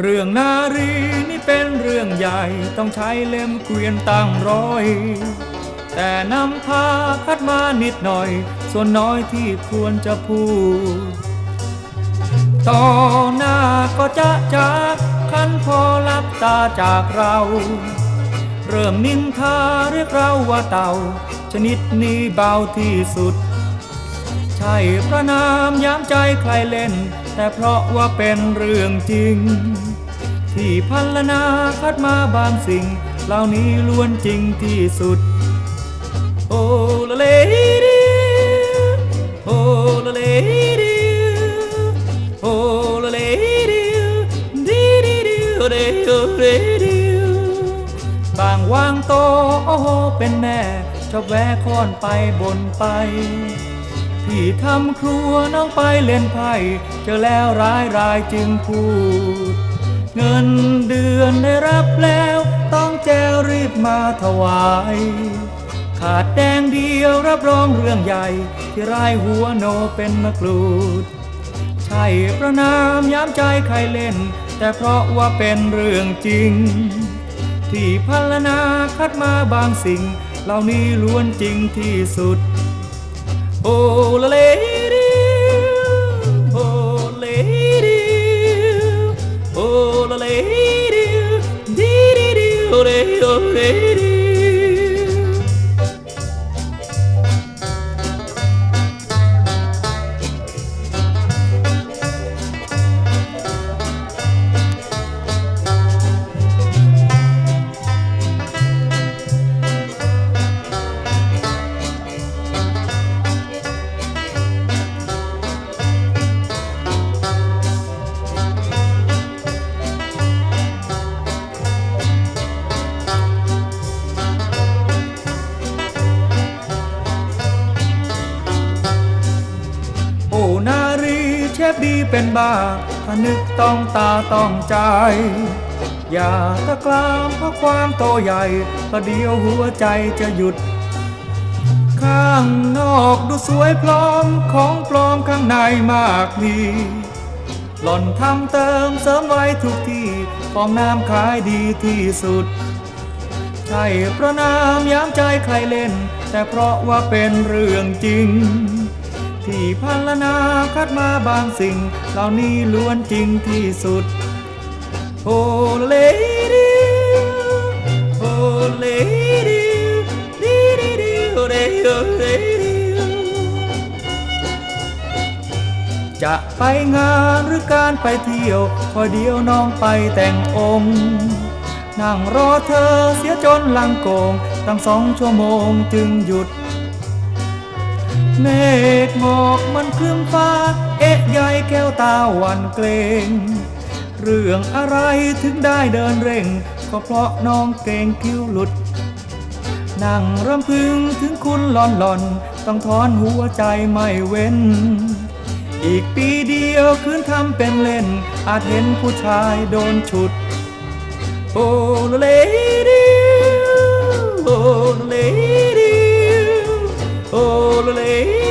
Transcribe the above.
เรื่องนารีนี่เป็นเรื่องใหญ่ต้องใช้เล่มเกวียนตั้งร้อย แต่นำพาคัดมานิดหน่อย ส่วนน้อยที่ควรจะพูด ต่อหน้าก็จะจากคันพอลับตาจากเรา เริ่มนินทาเรียกเราว่าเต่า ชนิดนี้เบาที่สุด ใช่พระนามย้ำใจใครเล่น แต่เพราะว่าเป็นเรื่องจริง ที่พันลนาคัดมาบางสิ่ง เหล่านี้ล้วนจริงที่สุด โอละเลดิโอละเลดิโอละเลดิดีดีดีโอเดโอเดดิบางวางโตโอ้โหเป็นแม่ชอบแวะค้อนไปบนไป พี่ทำครัวน้องไปเล่นไพ่เจอแล้วร้ายรายจึงพูด เงินเดือนได้รับแล้ว ต้องแจวรีบมาถวาย ขาดแดงเดียวรับรองเรื่องใหญ่ ที่รายหัวโนเป็นมะกรูด ใช่ประนามย้ำใจใครเล่น แต่เพราะว่าเป็นเรื่องจริง ที่พัลนาคัดมาบางสิ่ง เหล่านี้ล้วนจริงที่สุด โอ้ละเลดิโอ้เลดิโฟดีเป็นบ้าถ้านึกต้องตาต้องใจ อย่าตะกรามเพราะความโตใหญ่ประเดียวหัวใจจะหยุด ข้างนอกดูสวยพร้อมของปลอมข้างในมากมีหล่อนทำเติมเสริมไว้ทุกที่ฟองน้ำขายดีที่สุด ใช่ประนามย้ำใจใครเล่น แต่เพราะว่าเป็นเรื่องจริง พัลนาคัดมาบางสิ่ง เหล่านี้ล้วนจริงที่สุด โอเลดีโอเลดีดีดีดีโอเลโอเลดีจะไปงานหรือการไปเที่ยวคอเดียวน้องไปแต่งองค์ นั่งรอเธอเสียจนลังโกง ตั้งสองชั่วโมงจึงหยุด เมฆหมอกมันคลึ้มฟ้า เอ๊ะใหญ่แก้วตาหวันเกรงเรื่องอะไรถึงได้เดินเร่ง ก็เพราะน้องเกรงคิ้วหลุด นั่งรำพึงถึงคุณหลอนหลอน ต้องถอนหัวใจไม่เว้น อีกปีเดียวคืนทำเป็นเล่น อาจเห็นผู้ชายโดนฉุด โอ้เลดี slowly.